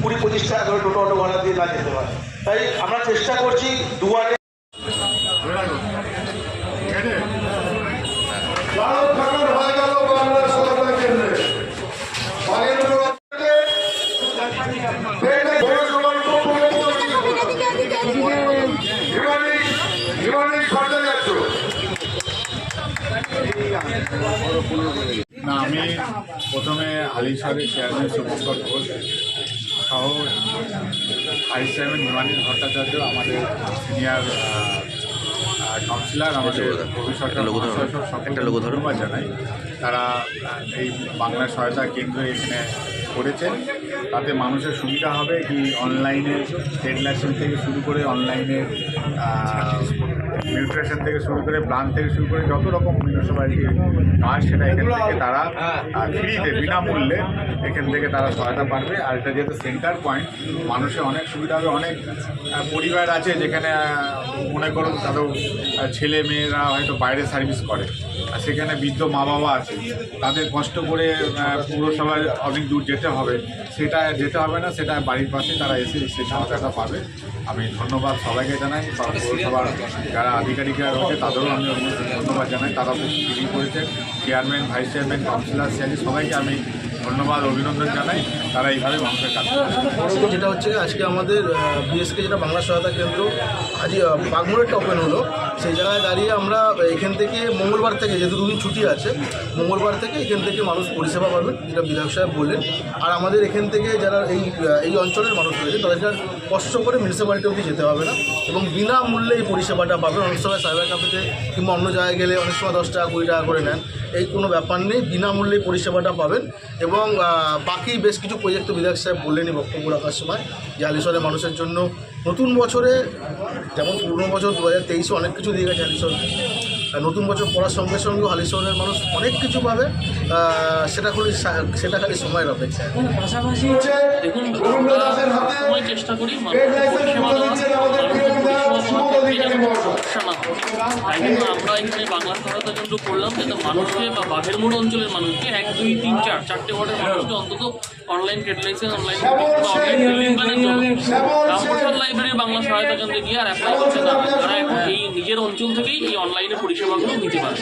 কুড়ি পঁচিশ টাকা করে টোটো অটো ভাড়া দিয়ে না যেতে পারে তাই আমরা চেষ্টা করছি দুয়ারে না, আমি প্রথমে আলিশারের chairman Shubhankar Ghosh vice chairman Himani Bhattacharya আমাদের সিনিয়র কাউন্সিলর আমাদের ভবিষ্যৎ একটা লোক ধন্যবাদ জানাই। তারা এই বাংলা সহায়তা কেন্দ্র এখানে করেছেন। তাতে মানুষের সুবিধা হবে। কি অনলাইনে ট্রেড লাইসেন্স থেকে শুরু করে অনলাইনে নিউট্রিশন থেকে শুরু করে প্ল্যান থেকে শুরু করে যত রকম মিউনিসিপ্যালিটির কাজ সেটা এখান থেকে তারা ফ্রিতে বিনামূল্যে এখান থেকে তারা সহায়তা পাবে আর এটা যেহেতু সেন্টার পয়েন্ট মানুষের অনেক সুবিধা হবে। অনেক পরিবার আছে যেখানে মনে করুন তাদের ছেলে মেয়েরা হয়তো বাইরে সার্ভিস করে। আর সেখানে বৃদ্ধ মা বাবা আছে। তাদের কষ্ট করে পৌরসভায় অনেক দূর যেতে হবে। সেটা যেতে হবে না সেটা বাড়ির পাশে তারা এসে সেই সহায়তাটা পাবে। আমি ধন্যবাদ সবাইকে জানাই। পৌরসভার যারা আধিকারিকরা রয়েছে, তাদেরও আমি ধন্যবাদ জানাই। তারা ফিরিয়ে করেছে। Chairman vice chairman councillor Siyali সবাইকে আমি ধন্যবাদ, অভিনন্দন জানাই। তারা এইভাবে মানুষের কাজ যেটা হচ্ছে, আজকে আমাদের বিএসকে যেটা বাংলা সহায়তা কেন্দ্র, আজ বাগমোড়েরটা ওপেন হলো। সেই জায়গায় দাঁড়িয়ে আমরা এখান থেকে মঙ্গলবার থেকে, যেহেতু দুদিন ছুটি আছে, মঙ্গলবার থেকে এখান থেকে মানুষ পরিষেবা পাবেন, যেটা বিধায়ক সাহেব বললেন। আর আমাদের এখান থেকে যারা এই এই অঞ্চলের মানুষ রয়েছে, তাদেরকে আর কষ্ট করে মিউনিসিপ্যালিটি অবধি যেতে হবে না। এবং বিনামূল্যে এই পরিষেবাটা পাবেন। অনেক সময় সাইবার ক্যাফেতে কিংবা অন্য জায়গায় গেলে অনেক সময় দশ টাকা, কুড়ি টাকা করে নেন। এই কোনো ব্যাপার নেই, বিনামূল্যে পরিষেবাটা পাবেন। এবং বাকি বেশ কিছু প্রজেক্ট বিধায়ক সাহেব বললেনই বক্তব্য রাখার সময়। যে হালিশহরের মানুষের জন্য নতুন বছরে, যেমন পুরনো বছর দু হাজার তেইশে অনেক কিছু দিয়ে গেছে হালিশহর। আর নতুন বছর পড়ার সঙ্গে সঙ্গে হালিশহরের মানুষ অনেক কিছু পাবে সেটা খালি সেটা খালি সময়ের অপেক্ষা পাশাপাশি দেখুন সময় চেষ্টা করি হয় আমরা এখানে বাংলা সহায়তা কেন্দ্র করলাম যাতে মানুষকে বা বাঘের মোড় অঞ্চলের মানুষকে এক দুই তিন চার চারটে ওয়ার্ডের মানুষকে অন্তত online trade licence online online Ramprasad library Bangla সহায়তা কেন্দ্রে গিয়ে আর অ্যাপ্লাই করছে না। তারা এখন এই নিজের অঞ্চল থেকেই এই অনলাইনে পরিষেবাগুলো নিতে পারে